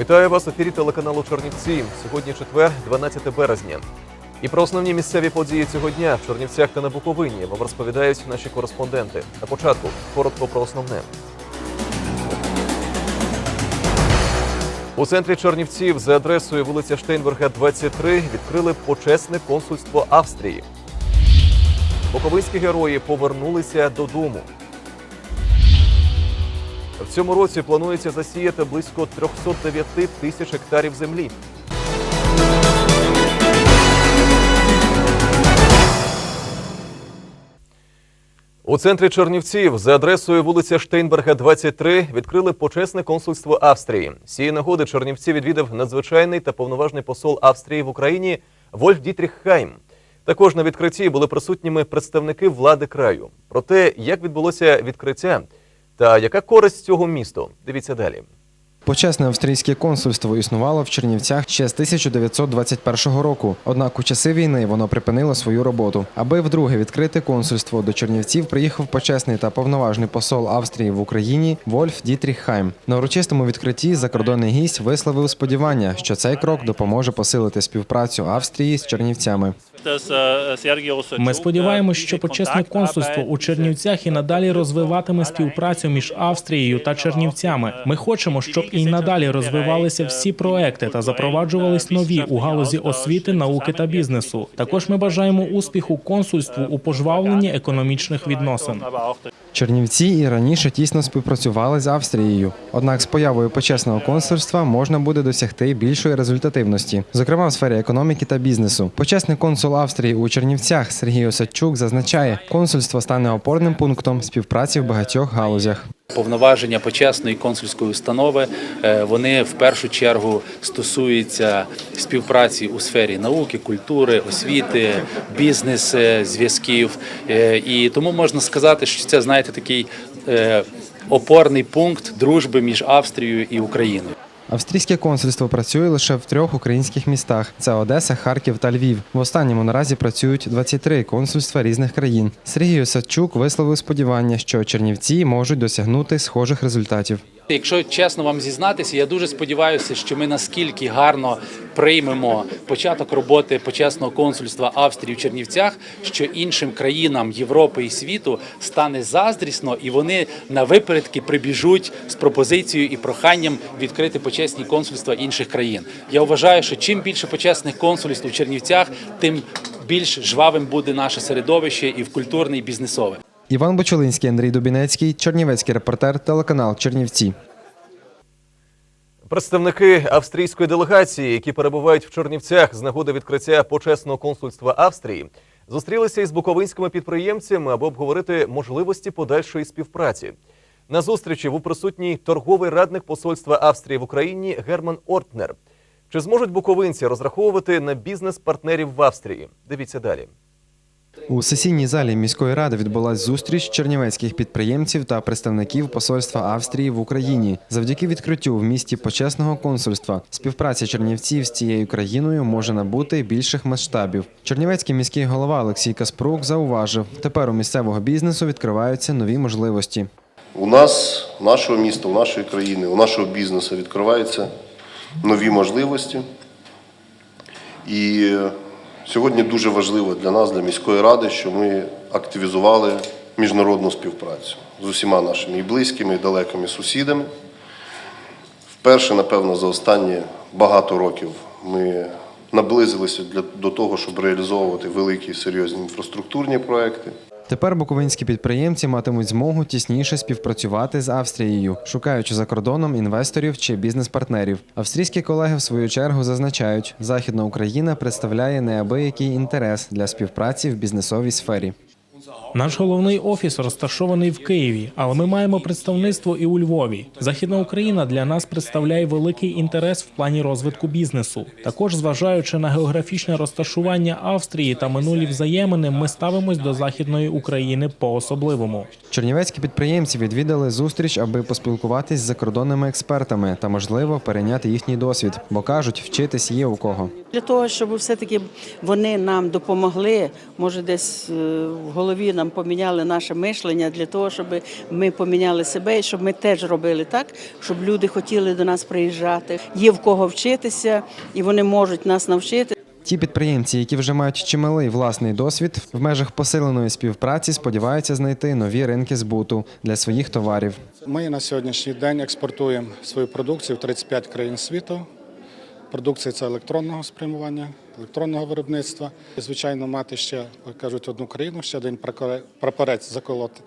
Вітаю вас в ефірі телеканалу Чернівці. Сьогодні четвер, 12 березня. І про основні місцеві події цього дня в Чернівцях та на Буковині вам розповідають наші кореспонденти. На початку коротко про основне. У центрі Чернівців за адресою вулиця Штейнберга, 23 відкрили почесне консульство Австрії. Буковинські герої повернулися додому. В цьому році планується засіяти близько 309 тисяч гектарів землі. У центрі Чернівців за адресою вулиця Штейнберга, 23 відкрили почесне консульство Австрії. Цієї нагоди Чернівці відвідав надзвичайний та повноважний посол Австрії в Україні Вольф Дітріх Хайм. Також на відкритті були присутніми представники влади краю. Про те, як відбулося відкриття та яка користь цього місту, дивіться далі. Почесне австрійське консульство існувало в Чернівцях ще з 1921 року. Однак у часи війни воно припинило свою роботу. Аби вдруге відкрити консульство до Чернівців, приїхав почесний та повноважний посол Австрії в Україні Вольф Дітріх Хайм. На урочистому відкритті закордонний гість висловив сподівання, що цей крок допоможе посилити співпрацю Австрії з Чернівцями. Ми сподіваємось, що почесне консульство у Чернівцях і надалі розвиватиме співпрацю між Австрією та Чернівцями. Ми хочемо, щоб і надалі розвивалися всі проекти та запроваджувались нові у галузі освіти, науки та бізнесу. Також ми бажаємо успіху консульству у пожвавленні економічних відносин. Чернівці і раніше тісно співпрацювали з Австрією. Однак з появою почесного консульства можна буде досягти більшої результативності, зокрема в сфері економіки та бізнесу. Почесний консул Австрії у Чернівцях Сергій Осадчук зазначає, консульство стане опорним пунктом співпраці в багатьох галузях. Повноваження почесної консульської установи е, вони в першу чергу стосуються співпраці у сфері науки, культури, освіти, бізнес зв'язків. Е, І тому можна сказати, що це знаєте такий е, опорний пункт дружби між Австрією і Україною. Австрійське консульство працює лише в трьох українських містах: це Одеса, Харків та Львів. В останньому наразі працюють 23 консульства різних країн. Сергій Осадчук висловив сподівання, що Чернівці можуть досягнути схожих результатів. Якщо чесно вам зізнатися, я дуже сподіваюся, що ми наскільки гарно приймемо початок роботи почесного консульства Австрії в Чернівцях, що іншим країнам Європи і світу стане заздрісно, і вони на випередки прибіжуть з пропозицією і проханням відкрити почесні консульства інших країн. Я вважаю, що чим більше почесних консульств у Чернівцях, тим більш жвавим буде наше середовище і в культурне, і бізнесове. Іван Бочолинський, Андрій Дубінецький, Чернівецький репортер, телеканал Чернівці. Представники австрійської делегації, які перебувають в Чернівцях з нагоди відкриття почесного консульства Австрії, зустрілися із буковинськими підприємцями, аби обговорити можливості подальшої співпраці. На зустрічі був присутній торговий радник посольства Австрії в Україні Герман Ортнер. Чи зможуть буковинці розраховувати на бізнес-партнерів в Австрії? Дивіться далі. У сесійній залі міської ради відбулась зустріч чернівецьких підприємців та представників посольства Австрії в Україні. Завдяки відкриттю в місті почесного консульства співпраця чернівців з цією країною може набути більших масштабів. Чернівецький міський голова Олексій Каспрук зауважив, тепер у місцевого бізнесу відкриваються нові можливості. У нас, у нашого міста, у нашої країни, у нашого бізнесу відкриваються нові можливості. І сьогодні дуже важливо для нас, для міської ради, що ми активізували міжнародну співпрацю з усіма нашими і близькими, і далекими сусідами. Вперше, напевно, за останні багато років ми наблизилися для, до того, щоб реалізовувати великі серйозні інфраструктурні проекти. Тепер буковинські підприємці матимуть змогу тісніше співпрацювати з Австрією, шукаючи за кордоном інвесторів чи бізнес-партнерів. Австрійські колеги в свою чергу зазначають, Західна Україна представляє неабиякий інтерес для співпраці в бізнесовій сфері. Наш головний офіс розташований в Києві, але ми маємо представництво і у Львові. Західна Україна для нас представляє великий інтерес в плані розвитку бізнесу. Також, зважаючи на географічне розташування Австрії та минулі взаємини, ми ставимось до західної України по-особливому. Чернівецькі підприємці відвідали зустріч, аби поспілкуватись з закордонними експертами та, можливо, перейняти їхній досвід, бо кажуть, вчитись є у кого. Для того, щоб все-таки вони нам допомогли, може десь е, в голові нам поміняли наше мишлення для того, щоб ми поміняли себе і щоб ми теж робили так, щоб люди хотіли до нас приїжджати. Є в кого вчитися, і вони можуть нас навчити. Ті підприємці, які вже мають чималий власний досвід, в межах посиленої співпраці сподіваються знайти нові ринки збуту для своїх товарів. Ми на сьогоднішній день експортуємо свою продукцію в 35 країн світу. Продукція це електронного спрямування, електронного виробництва. Звичайно, мати ще, кажуть, одну країну, ще один прапорець заколоти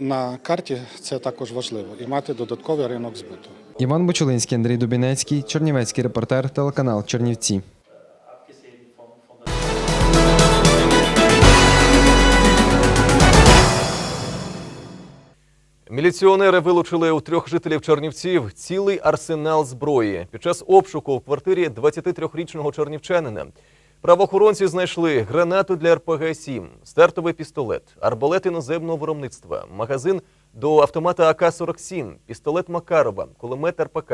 на карті це також важливо. І мати додатковий ринок збуту. Іван Бочулинський, Андрій Дубінецький, Чернівецький репортер, телеканал Чернівці. Міліціонери вилучили у трьох жителів Чернівців цілий арсенал зброї під час обшуку в квартирі 23-річного чернівчанина. Правоохоронці знайшли гранату для РПГ-7, стартовий пістолет, арбалет іноземного виробництва, магазин до автомата АК-47, пістолет Макарова, кулемет РПК,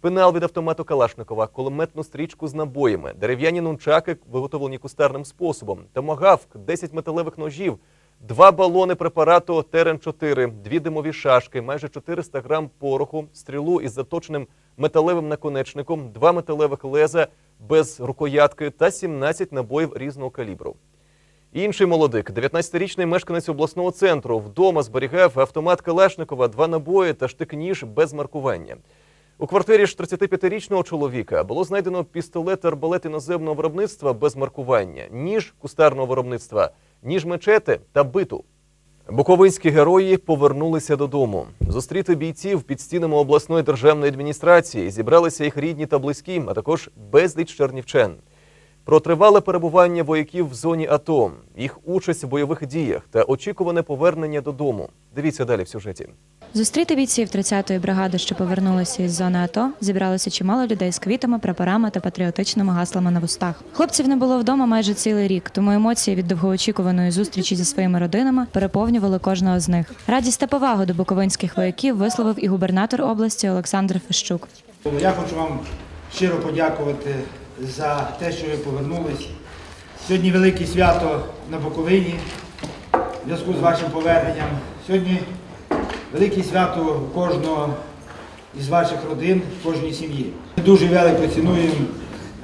пенал від автомату Калашникова, кулеметну стрічку з набоями, дерев'яні нунчаки, виготовлені кустарним способом, томагавк, 10 металевих ножів, Два балони препарату Терен-4, дві димові шашки, майже 400 грам пороху, стрілу із заточеним металевим наконечником, два металевих леза без рукоятки та 17 набоїв різного калібру. Інший молодик, 19-річний мешканець обласного центру, вдома зберігав автомат Калашникова, два набої та штик-ніж без маркування. У квартирі ж 35-річного чоловіка було знайдено пістолет арбалет іноземного виробництва без маркування, ніж кустарного виробництва, ніж мечети та биту. Буковинські герої повернулися додому. Зустріти бійців під стінами обласної державної адміністрації зібралися їх рідні та близькі, а також безліч чернівчан. Про тривале перебування вояків в зоні АТО, їх участь в бойових діях та очікуване повернення додому. Дивіться далі в сюжеті. Зустріти бійців 30-ї бригади, що повернулися із зони АТО, зібралося чимало людей з квітами, прапорами та патріотичними гаслами на вустах. Хлопців не було вдома майже цілий рік, тому емоції від довгоочікуваної зустрічі зі своїми родинами переповнювали кожного з них. Радість та повагу до буковинських вояків висловив і губернатор області Олександр Фещук. Я хочу вам щиро подякувати за те, що ви повернулись. Сьогодні велике свято на Буковині в зв'язку з вашим поверненням. Сьогодні велике свято кожного із ваших родин, в кожній сім'ї. Ми дуже велико цінуємо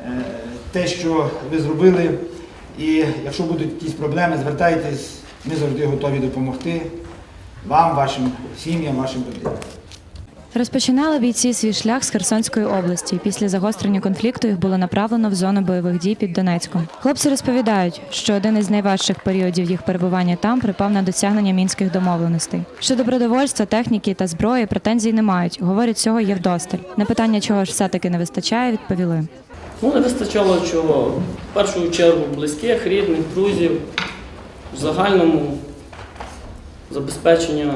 е, те, що ви зробили. І якщо будуть якісь проблеми, звертайтесь, ми завжди готові допомогти вам, вашим сім'ям, вашим родинам. Розпочинали бійці свій шлях з Херсонської області. Після загострення конфлікту їх було направлено в зону бойових дій під Донецьком. Хлопці розповідають, що один із найважчих періодів їх перебування там припав на досягнення мінських домовленостей. Щодо продовольства, техніки та зброї претензій не мають. Говорять, цього є вдосталь. На питання, чого ж все-таки не вистачає, відповіли. Ну, не вистачало чого. В першу чергу близьких, рідних, друзів. В загальному забезпечення,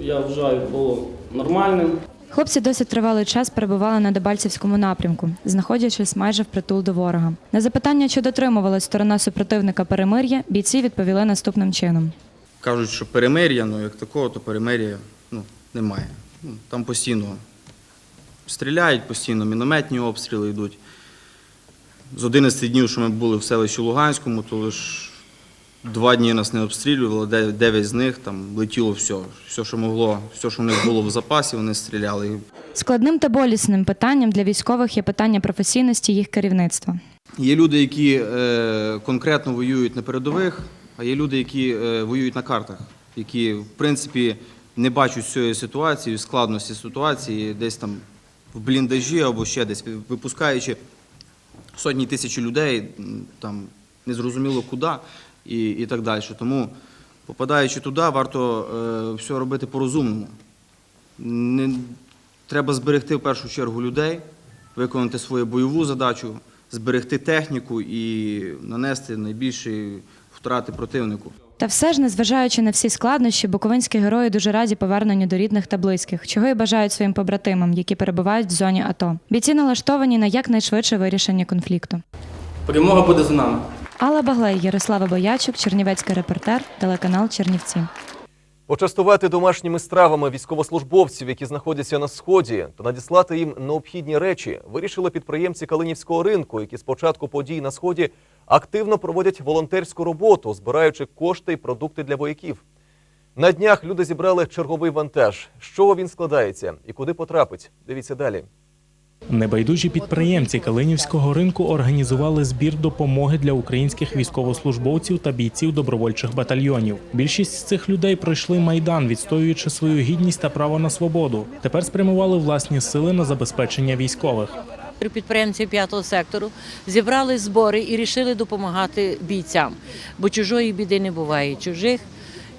я вважаю, було нормальним. Хлопці досить тривалий час перебували на Дебальцівському напрямку, знаходячись майже впритул до ворога. На запитання, чи дотримувалась сторона супротивника перемир'я, бійці відповіли наступним чином. Кажуть, що перемир'я, ну як такого, то перемир'я ну, немає. Ну, Там постійно стріляють, постійно мінометні обстріли йдуть. З 11 днів, що ми були в селищі Луганському, то лише два дні нас не обстрілювали, де- дев'ять з них там летіло все. Все, що могло, все, що в них було в запасі, вони стріляли. Складним та болісним питанням для військових є питання професійності їх керівництва. Є люди, які е, конкретно воюють на передових, а є люди, які е, воюють на картах, які, в принципі, не бачать цієї ситуації, складності ситуації, десь там в бліндажі або ще десь, випускаючи сотні тисяч людей, там незрозуміло куди і, і так далі. Тому, попадаючи туди, варто е, все робити по-розумному. Не, треба зберегти в першу чергу людей, виконати свою бойову задачу, зберегти техніку і нанести найбільші втрати противнику. Та все ж, незважаючи на всі складнощі, буковинські герої дуже раді поверненню до рідних та близьких, чого й бажають своїм побратимам, які перебувають в зоні АТО. Бійці налаштовані на якнайшвидше вирішення конфлікту. Перемога буде за нами. Алла Баглей, Ярослава Боячук, Чернівецький репортер, телеканал Чернівці. Почастувати домашніми стравами військовослужбовців, які знаходяться на сході, та надіслати їм необхідні речі, вирішили підприємці Калинівського ринку, які з початку подій на сході активно проводять волонтерську роботу, збираючи кошти і продукти для вояків. На днях люди зібрали черговий вантаж. З чого він складається і куди потрапить? Дивіться далі. Небайдужі підприємці Калинівського ринку організували збір допомоги для українських військовослужбовців та бійців добровольчих батальйонів. Більшість з цих людей пройшли майдан, відстоюючи свою гідність та право на свободу. Тепер спрямували власні сили на забезпечення військових. Підприємці п'ятого сектору зібрали збори і рішили допомагати бійцям, бо чужої біди не буває, чужих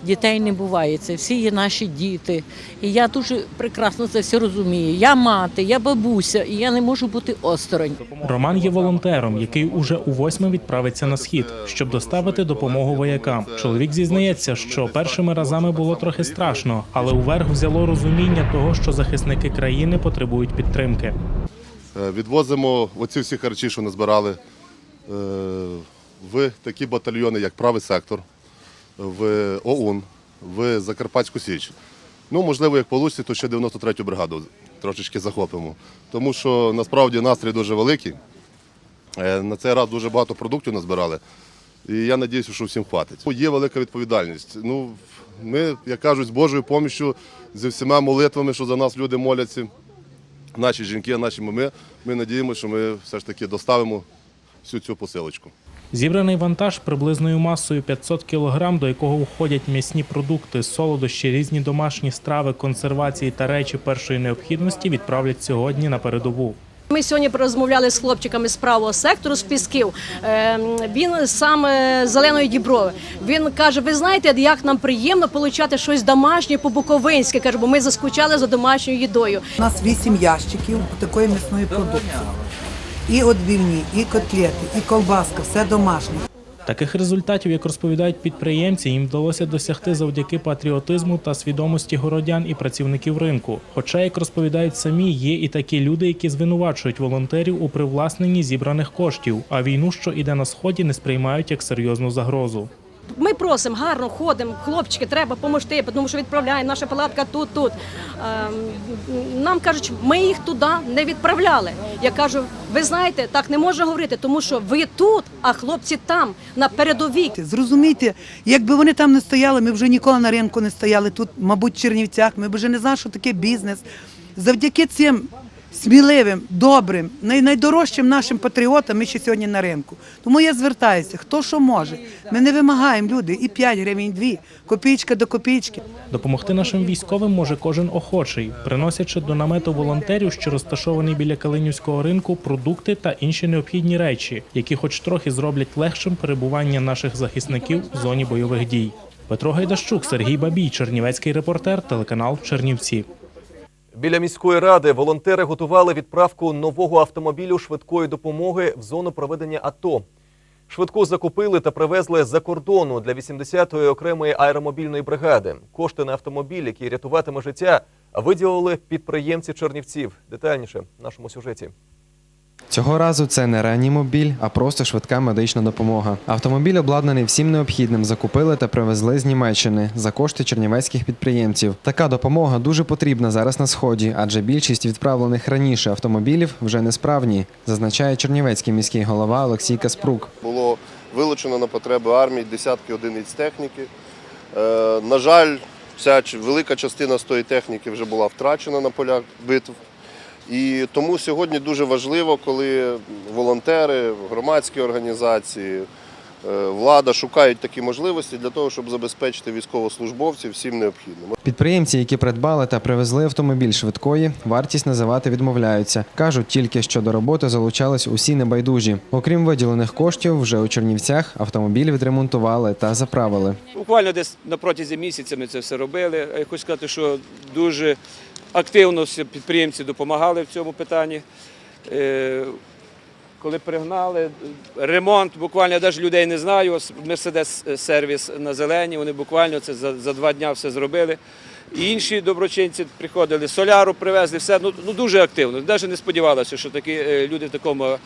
дітей не буває. Це всі є наші діти. І я дуже прекрасно це все розумію. Я мати, я бабуся, і я не можу бути осторонь. Роман є волонтером, який уже у восьме відправиться на схід, щоб доставити допомогу воякам. Чоловік зізнається, що першими разами було трохи страшно, але уверх взяло розуміння того, що захисники країни потребують підтримки. Е, Відвозимо оці всі харчі, що назбирали, е, в такі батальйони, як правий сектор, в ОУН, в Закарпатську Січ. Ну, можливо, як вийде, то ще 93-ю бригаду трошечки захопимо. Тому що насправді настрій дуже великий. Е, На цей раз дуже багато продуктів назбирали. І я сподіваюся, що всім хватить. Є велика відповідальність. Ну, ми, як кажуть, з Божою поміччю, зі всіма молитвами, що за нас люди моляться, наші жінки, наші мами, ми надіємося, що ми все ж таки доставимо всю цю посилочку. Зібраний вантаж приблизною масою 500 кг, до якого входять м'ясні продукти, солодощі, різні домашні страви, консервації та речі першої необхідності відправлять сьогодні на передову. Ми сьогодні порозмовляли з хлопчиками з правого сектору з Пісків. Е, Він сам з зеленої діброви. Він каже: ви знаєте, як нам приємно отримати щось домашнє по-буковинськи. Каже, бо ми заскучали за домашньою їдою. У нас вісім ящиків такої м'ясної продукції. І відбивні, і котлети, і колбаска, все домашнє. Таких результатів, як розповідають підприємці, їм вдалося досягти завдяки патріотизму та свідомості городян і працівників ринку. Хоча, як розповідають самі, є і такі люди, які звинувачують волонтерів у привласненні зібраних коштів, а війну, що іде на сході, не сприймають як серйозну загрозу. Ми просимо, гарно ходимо, хлопчики, треба допомогти, тому що відправляє наша палатка тут, тут. Ем, Нам кажуть, ми їх туди не відправляли. Я кажу, ви знаєте, так не можна говорити, тому що ви тут, а хлопці там, на передовій. Зрозумійте, якби вони там не стояли, ми вже ніколи на ринку не стояли тут, мабуть, в Чернівцях, ми б вже не знали, що таке бізнес. Завдяки цим сміливим, добрим, най- найдорожчим нашим патріотам ми ще сьогодні на ринку. Тому я звертаюся, хто що може. Ми не вимагаємо люди і 5 гривень, і 2, копійка до копійки. Допомогти нашим військовим може кожен охочий, приносячи до намету волонтерів, що розташований біля Калинівського ринку, продукти та інші необхідні речі, які хоч трохи зроблять легшим перебування наших захисників в зоні бойових дій. Петро Гайдащук, Сергій Бабій, Чернівецький репортер, телеканал Чернівці. Біля міської ради волонтери готували відправку нового автомобілю швидкої допомоги в зону проведення АТО. Швидку закупили та привезли з-за кордону для 80-ї окремої аеромобільної бригади. Кошти на автомобіль, який рятуватиме життя, виділили підприємці Чернівців. Детальніше в нашому сюжеті. Цього разу це не реанімобіль, а просто швидка медична допомога. Автомобіль обладнаний всім необхідним, закупили та привезли з Німеччини за кошти чернівецьких підприємців. Така допомога дуже потрібна зараз на сході, адже більшість відправлених раніше автомобілів вже несправні, зазначає чернівецький міський голова Олексій Каспрук. Було вилучено на потреби армії десятки одиниць техніки. Е, на жаль, вся велика частина з тої техніки вже була втрачена на полях битв. І тому сьогодні дуже важливо, коли волонтери, громадські організації, е, влада шукають такі можливості для того, щоб забезпечити військовослужбовців всім необхідним. Підприємці, які придбали та привезли автомобіль швидкої, вартість називати відмовляються. кажуть тільки, що до роботи залучались усі небайдужі. Окрім виділених коштів, вже у Чернівцях автомобіль відремонтували та заправили. Буквально десь на протязі місяця ми це все робили. Я хочу сказати, що дуже активно підприємці допомагали в цьому питанні. Е, Коли пригнали, ремонт, буквально навіть людей не знаю, Мерседес сервіс на зелені, вони буквально це за, за два дні все зробили. І інші доброчинці приходили, соляру привезли, все ну, ну дуже активно. Навіть не сподівалася, що такі е, люди в такому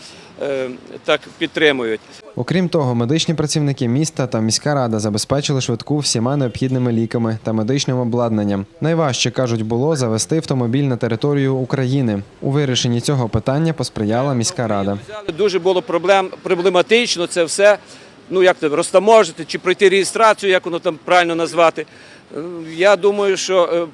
е, так підтримують. Окрім того, медичні працівники міста та міська рада забезпечили швидку всіма необхідними ліками та медичним обладнанням. Найважче кажуть було завести автомобіль на територію України. У вирішенні цього питання посприяла міська рада. Дуже було проблем, проблематично це все. Ну як це розтаможити чи пройти реєстрацію, як воно там правильно назвати. Е, Я думаю, що е,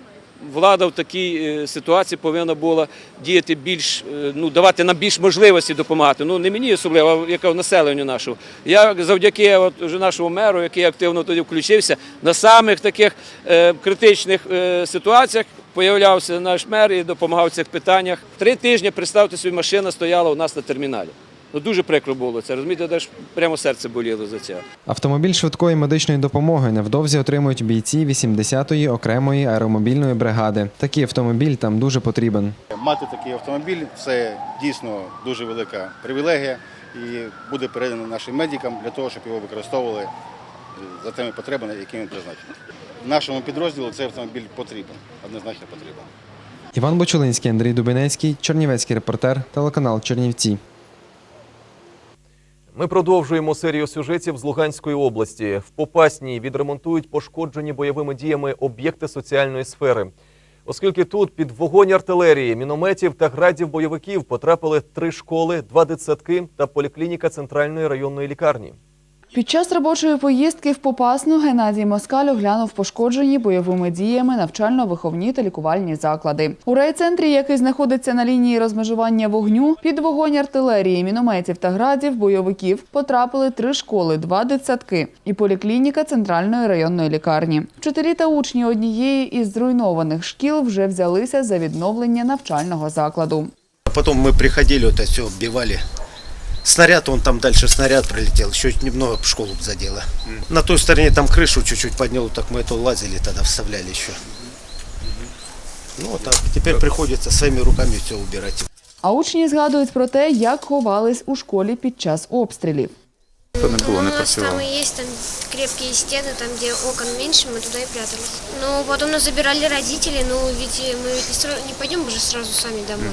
влада в такій е, ситуації повинна була діяти більш, ну давати нам більш можливості допомагати. Ну не мені особливо, а яка населенню нашого. Я завдяки от, вже нашому меру, який активно тоді включився, на самих таких е, критичних е, ситуаціях. Появлявся наш мер і допомагав в цих питаннях. Три тижні, представте собі, машина стояла у нас на терміналі. Ну, дуже прикро було це. Розумієте, де ж прямо серце боліло за це. Автомобіль швидкої медичної допомоги невдовзі отримують бійці 80-ї окремої аеромобільної бригади. Такий автомобіль там дуже потрібен. Мати такий автомобіль це дійсно дуже велика привілегія і буде передано нашим медикам для того, щоб його використовували за тими потребами, якими він призначений. Нашому підрозділу цей автомобіль потрібен, однозначно потрібен. Іван Бочулинський, Андрій Дубинецький, Чернівецький репортер, телеканал Чернівці. Ми продовжуємо серію сюжетів з Луганської області. В Попасній відремонтують пошкоджені бойовими діями об'єкти соціальної сфери. Оскільки тут під вогонь артилерії, мінометів та градів бойовиків потрапили три школи, два дитсадки та поліклініка центральної районної лікарні. Під час робочої поїздки в Попасну Геннадій Москаль оглянув пошкоджені бойовими діями навчально-виховні та лікувальні заклади. У райцентрі, який знаходиться на лінії розмежування вогню, під вогонь артилерії, мінометів та градів бойовиків потрапили три школи, два дитсадки і поліклініка центральної районної лікарні. Вчителі та учні однієї із зруйнованих шкіл вже взялися за відновлення навчального закладу. Потом мы приходили, это все оббивали. Снаряд, он там дальше снаряд пролетел, еще немного в школу б задело. На той стороне там крышу чуть-чуть поднял, так мы это лазили тогда, вставляли еще. Ну вот так, теперь приходится своими руками все убирать. А учні згадують про те, як ховались у школі під час обстрілів. То не було, У нас там и есть там крепкие стены, там где окон меньше, мы туда и прятались. Ну, потом нас забирали родители, ну, ведь мы ведь не, сра- не пойдем же сразу сами домой.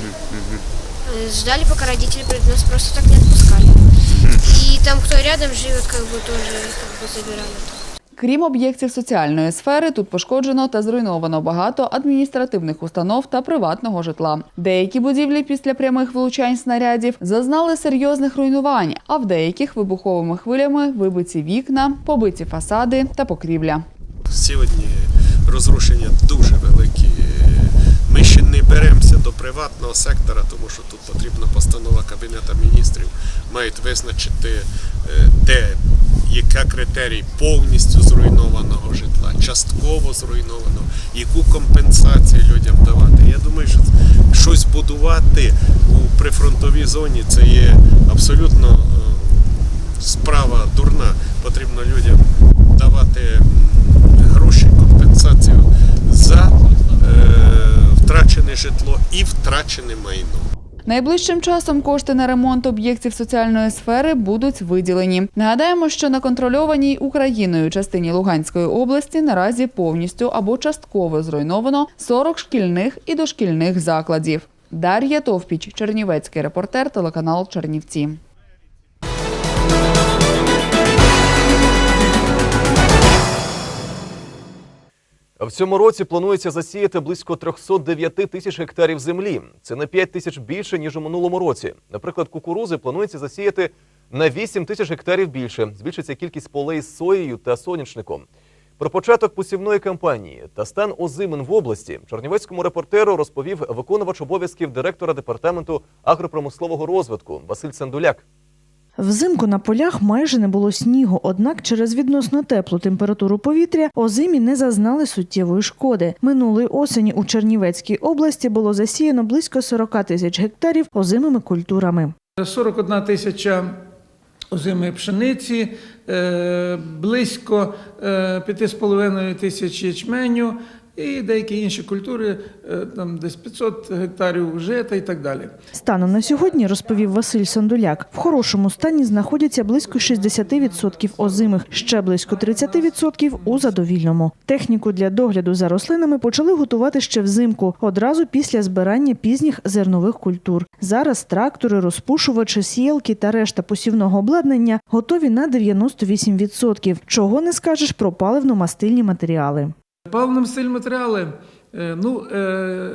Э, Ждали, пока родители придут, нас просто так не отпускали. Там, кто рядом живет, как бы тоже как бы забирали. Крім об'єктів соціальної сфери, тут пошкоджено та зруйновано багато адміністративних установ та приватного житла. Деякі будівлі після прямих влучань снарядів зазнали серйозних руйнувань, а в деяких вибуховими хвилями вибиті вікна, побиті фасади та покрівля. Сьогодні розрушення дуже великі. Ми ще не беремося до приватного сектора, тому що тут потрібна постанова Кабінету міністрів. Мають визначити, е, де, яка критерій повністю зруйнованого житла, частково зруйнованого, яку компенсацію людям давати. Я думаю, що щось будувати у прифронтовій зоні це є абсолютно е, справа дурна. Потрібно людям давати гроші, компенсацію за е, втрачене житло і втрачене майно. Найближчим часом кошти на ремонт об'єктів соціальної сфери будуть виділені. Нагадаємо, що на контрольованій Україною частині Луганської області наразі повністю або частково зруйновано 40 шкільних і дошкільних закладів. Дар'я Товпіч, Чернівецький репортер, телеканал Чернівці. В цьому році планується засіяти близько 309 тисяч гектарів землі. Це на 5 тисяч більше ніж у минулому році. Наприклад, кукурузи планується засіяти на 8 тисяч гектарів більше. Збільшиться кількість полей з соєю та соняшником. Про початок посівної кампанії та стан озимин в області Чернівецькому репортеру розповів виконувач обов'язків директора департаменту агропромислового розвитку Василь Сандуляк. Взимку на полях майже не було снігу, однак через відносно теплу температуру повітря озимі не зазнали суттєвої шкоди. Минулої осені у Чернівецькій області було засіяно близько 40 тисяч гектарів озимими культурами. 41 тисяча озимої пшениці, е, близько е, 5,5 тисяч ячменю, і деякі інші культури, е, там десь 500 гектарів жита і так далі. Станом на сьогодні, розповів Василь Сандуляк, в хорошому стані знаходяться близько 60% озимих, ще близько 30% у задовільному. Техніку для догляду за рослинами почали готувати ще взимку, одразу після збирання пізніх зернових культур. Зараз трактори, розпушувачі, сіялки та решта посівного обладнання готові на 98%. Чого не скажеш про паливно-мастильні матеріали. Паливно стиль матеріали е, ну, е,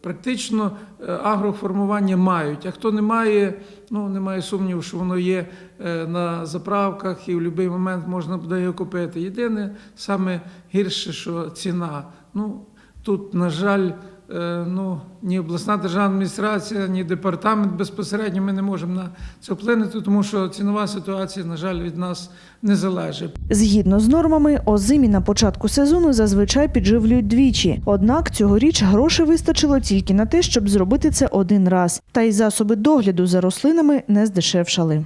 практично е, агроформування мають. А хто не має, ну немає сумніву, що воно є на заправках і в будь-який момент можна буде його купити. Єдине, саме гірше, що ціна. Ну, тут, на жаль, ну, ні обласна державна адміністрація, ні департамент безпосередньо ми не можемо на це вплинути, тому що цінова ситуація, на жаль, від нас не залежить. Згідно з нормами, озимі на початку сезону зазвичай підживлюють двічі. Однак цьогоріч грошей вистачило тільки на те, щоб зробити це один раз. Та й засоби догляду за рослинами не здешевшали.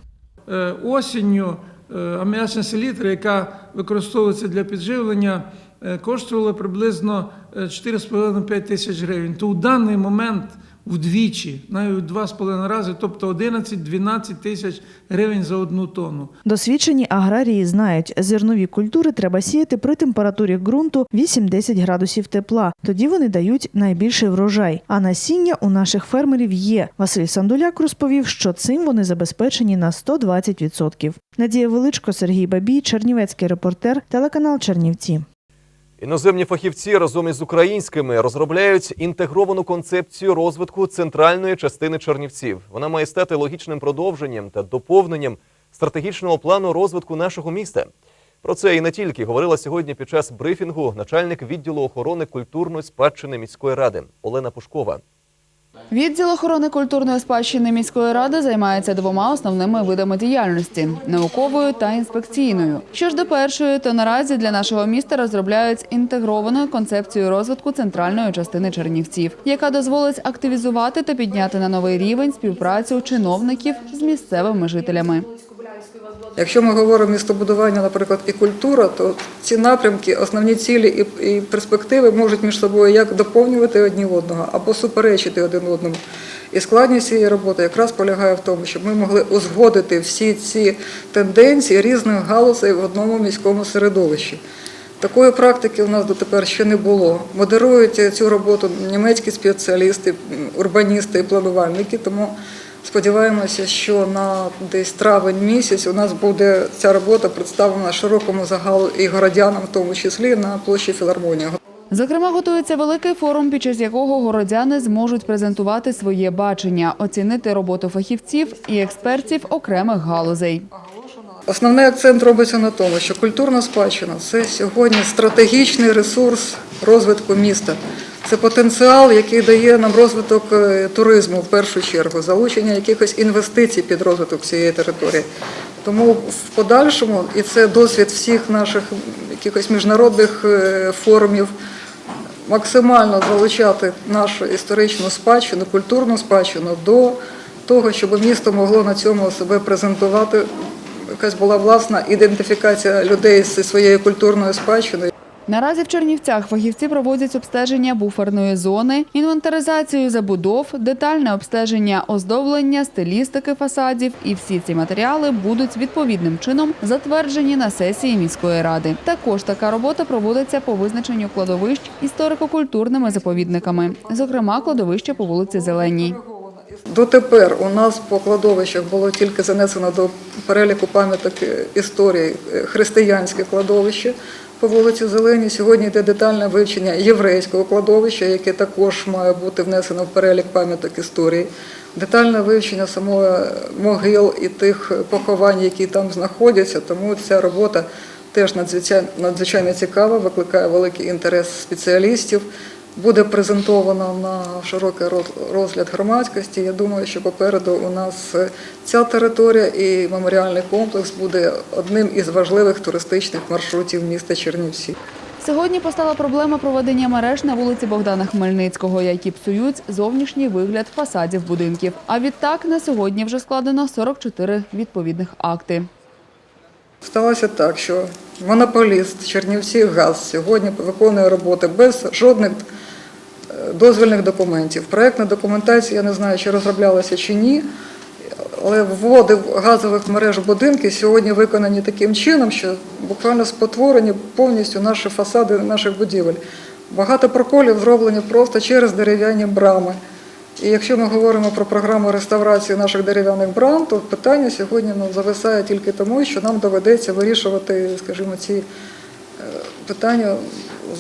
Е, осінню е, аміачна селітра, яка використовується для підживлення, е, коштувала приблизно е, 4,5-5 тисяч гривень. То у даний момент вдвічі, навіть у два з половиною рази, тобто 11-12 тисяч гривень за одну тонну. Досвідчені аграрії знають, зернові культури треба сіяти при температурі ґрунту 8-10 градусів тепла. Тоді вони дають найбільший врожай. А насіння у наших фермерів є. Василь Сандуляк розповів, що цим вони забезпечені на 120%. Надія Величко, Сергій Бабій, Чернівецький репортер, телеканал Чернівці. Іноземні фахівці разом із українськими розробляють інтегровану концепцію розвитку центральної частини Чернівців. Вона має стати логічним продовженням та доповненням стратегічного плану розвитку нашого міста. Про це і не тільки говорила сьогодні під час брифінгу начальник відділу охорони культурної спадщини міської ради Олена Пушкова. Відділ охорони культурної спадщини міської ради займається двома основними видами діяльності науковою та інспекційною. Що ж до першої, то наразі для нашого міста розробляють інтегровану концепцію розвитку центральної частини Чернівців, яка дозволить активізувати та підняти на новий рівень співпрацю чиновників з місцевими жителями. Якщо ми говоримо містобудування, наприклад, і культура, то ці напрямки, основні цілі і, перспективи можуть між собою як доповнювати одні одного або суперечити один одному. І складність цієї роботи якраз полягає в тому, щоб ми могли узгодити всі ці тенденції різних галузей в одному міському середовищі. Такої практики у нас дотепер ще не було. Модерують цю роботу німецькі спеціалісти, урбаністи і планувальники, тому Сподіваємося, що на десь травень місяць у нас буде ця робота представлена широкому загалу і городянам, в тому числі на площі філармонії. Зокрема, готується великий форум, під час якого городяни зможуть презентувати своє бачення, оцінити роботу фахівців і експертів окремих галузей. Основний акцент робиться на тому, що культурна спадщина це сьогодні стратегічний ресурс розвитку міста. Це потенціал, який дає нам розвиток е, туризму в першу чергу, залучення якихось інвестицій під розвиток цієї території. Тому в подальшому, і це досвід всіх наших якихось міжнародних е, форумів, максимально залучати нашу історичну спадщину, культурну спадщину до того, щоб місто могло на цьому себе презентувати. Якась була власна ідентифікація людей зі своєю культурною спадщиною. Наразі в Чернівцях фахівці проводять обстеження буферної зони, інвентаризацію забудов, детальне обстеження оздоблення, стилістики фасадів. І всі ці матеріали будуть відповідним чином затверджені на сесії міської ради. Також така робота проводиться по визначенню кладовищ історико-культурними заповідниками, зокрема кладовище по вулиці Зеленій. Дотепер у нас по кладовищах було тільки занесено до переліку пам'яток історії е, християнське кладовище по вулиці Зеленій. Сьогодні йде детальне вивчення єврейського кладовища, яке також має бути внесено в перелік пам'яток історії. Детальне вивчення самої могил і тих поховань, які там знаходяться. Тому ця робота теж надзвичайно цікава, викликає великий інтерес спеціалістів. Буде презентовано на широкий розгляд громадськості. Я думаю, що попереду у нас ця територія і меморіальний комплекс буде одним із важливих туристичних маршрутів міста Чернівці. Сьогодні постала проблема проведення мереж на вулиці Богдана Хмельницького, які псують зовнішній вигляд фасадів будинків. А відтак на сьогодні вже складено 44 відповідних акти. Сталося так, що монополіст Чернівці ГАЗ сьогодні виконує роботи без жодних е, дозвільних документів. Проєктна документація, я не знаю, чи розроблялася чи ні, але вводи газових мереж будинки сьогодні виконані таким чином, що буквально спотворені повністю наші фасади наших будівель. Багато проколів зроблені просто через дерев'яні брами. І якщо ми говоримо про програму реставрації наших дерев'яних брам, то питання сьогодні ну, зависає тільки тому, що нам доведеться вирішувати, скажімо, ці е, питання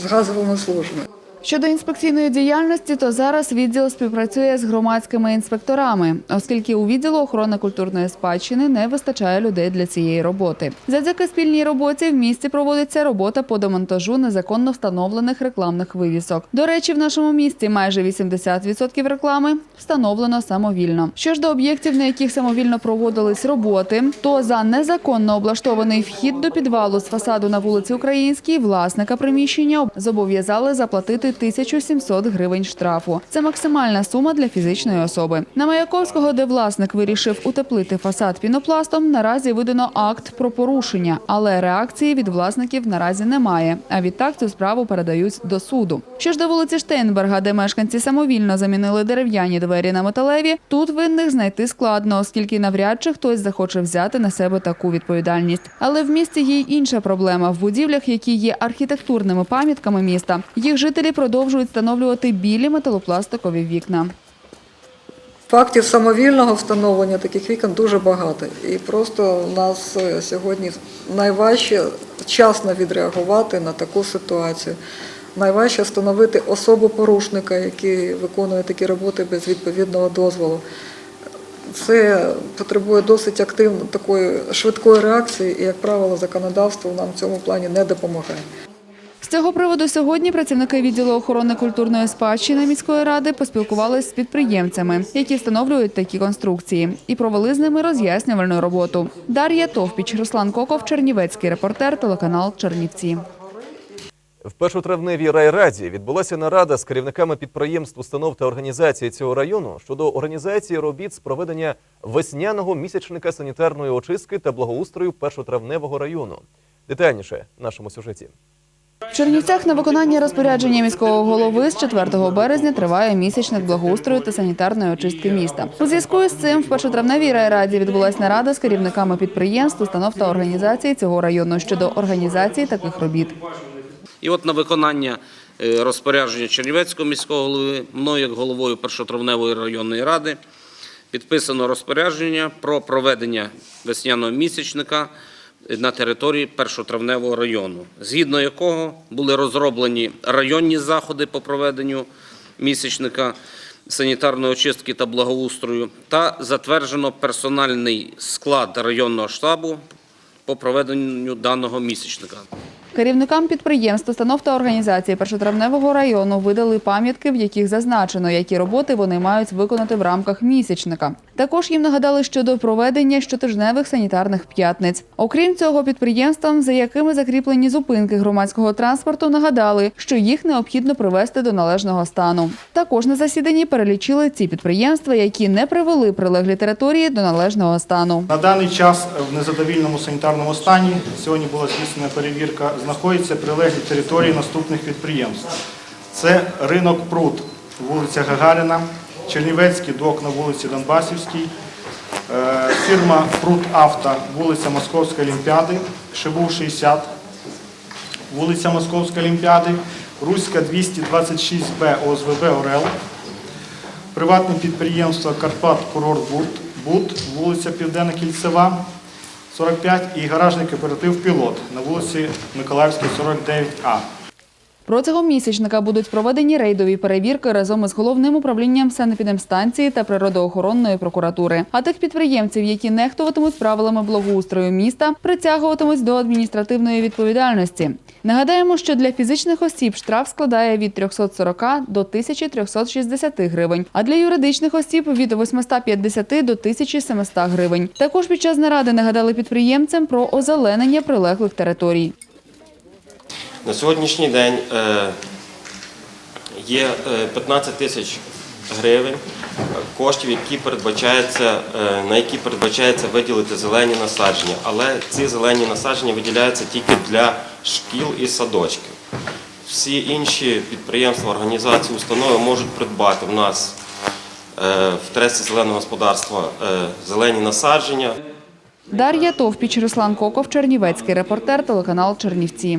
з газовими службами. Щодо інспекційної діяльності, то зараз відділ співпрацює з громадськими інспекторами, оскільки у відділу охорони культурної спадщини не вистачає людей для цієї роботи. Завдяки спільній роботі в місті проводиться робота по демонтажу незаконно встановлених рекламних вивісок. До речі, в нашому місті майже 80% реклами встановлено самовільно. Що ж до об'єктів, на яких самовільно проводились роботи, то за незаконно облаштований вхід до підвалу з фасаду на вулиці Українській власника приміщення зобов'язали заплатити 1700 гривень штрафу. Це максимальна сума для фізичної особи. На Маяковського, де власник вирішив утеплити фасад пінопластом, наразі видано акт про порушення, але реакції від власників наразі немає. А відтак цю справу передають до суду. Що ж до вулиці Штейнберга, де мешканці самовільно замінили дерев'яні двері на металеві, тут винних знайти складно, оскільки навряд чи хтось захоче взяти на себе таку відповідальність. Але в місті є й інша проблема в будівлях, які є архітектурними пам'ятками міста. Їх жителі продовжують встановлювати білі металопластикові вікна. Фактів самовільного встановлення таких вікон дуже багато. І просто у нас е, сьогодні найважче вчасно відреагувати на таку ситуацію. Найважче встановити особу порушника, який виконує такі роботи без відповідного дозволу. Це потребує досить активно такої швидкої реакції, і, як правило, законодавство нам в цьому плані не допомагає. Цього приводу сьогодні працівники відділу охорони культурної спадщини міської ради поспілкувалися з підприємцями, які встановлюють такі конструкції, і провели з ними роз'яснювальну роботу. Дар'я Товпіч, Руслан Коков, Чернівецький репортер, телеканал Чернівці. В першотравневій райраді відбулася нарада з керівниками підприємств, установ та організацій цього району щодо організації робіт з проведення весняного місячника санітарної очистки та благоустрою першотравневого району. Детальніше в нашому сюжеті. В Чернівцях на виконання розпорядження міського голови з 4 березня триває місячник благоустрою та санітарної очистки міста. У зв'язку з цим в першотравневій райраді відбулася нарада з керівниками підприємств, установ та організацій цього району щодо організації таких робіт. І от на виконання е, розпорядження Чернівецького міського голови, мною як головою першотравневої районної ради, підписано розпорядження про проведення весняного місячника на території першотравневого району, згідно якого були розроблені районні заходи по проведенню місячника санітарної очистки та благоустрою та затверджено персональний склад районного штабу по проведенню даного місячника. Керівникам підприємств, установ та організацій першотравневого району видали пам'ятки, в яких зазначено, які роботи вони мають виконати в рамках місячника. Також їм нагадали щодо проведення щотижневих санітарних п'ятниць. Окрім цього, підприємствам, за якими закріплені зупинки громадського транспорту, нагадали, що їх необхідно привести до належного стану. Також на засіданні перелічили ці підприємства, які не привели прилеглі території до належного стану. На даний час в незадовільному санітарному стані сьогодні була здійснена перевірка. Знаходяться прилеглі території наступних підприємств. Це ринок Пруд, вулиця Гагаріна, Чернівецький док на вулиці Донбасівській, е, фірма Пруд Авто, вулиця Московської Олімпіади, Шибув 60, вулиця Московської Олімпіади, Руська 226Б ОСВБ Орел, приватне підприємство Карпат Курорт Буд, вулиця Південна Кільцева, 45 і гаражний кооператив Пілот на вулиці Миколаївській, 49А. Протягом місячника будуть проведені рейдові перевірки разом із головним управлінням санепідемстанції та природоохоронної прокуратури. А тих підприємців, які нехтуватимуть правилами благоустрою міста, притягуватимуть до адміністративної відповідальності. Нагадаємо, що для фізичних осіб штраф складає від 340 до 1360 гривень, а для юридичних осіб від 850 до 1700 гривень. Також під час наради нагадали підприємцям про озеленення прилеглих територій. На сьогоднішній день е, є е, 15 тисяч гривень коштів, які передбачається, е, на які передбачається виділити зелені насадження. Але ці зелені насадження виділяються тільки для шкіл і садочків. Всі інші підприємства, організації, установи можуть придбати в нас е, в тресті зеленого господарства е, зелені насадження. Дар'я Товпіч, Руслан Коков, Чернівецький репортер, телеканал Чернівці.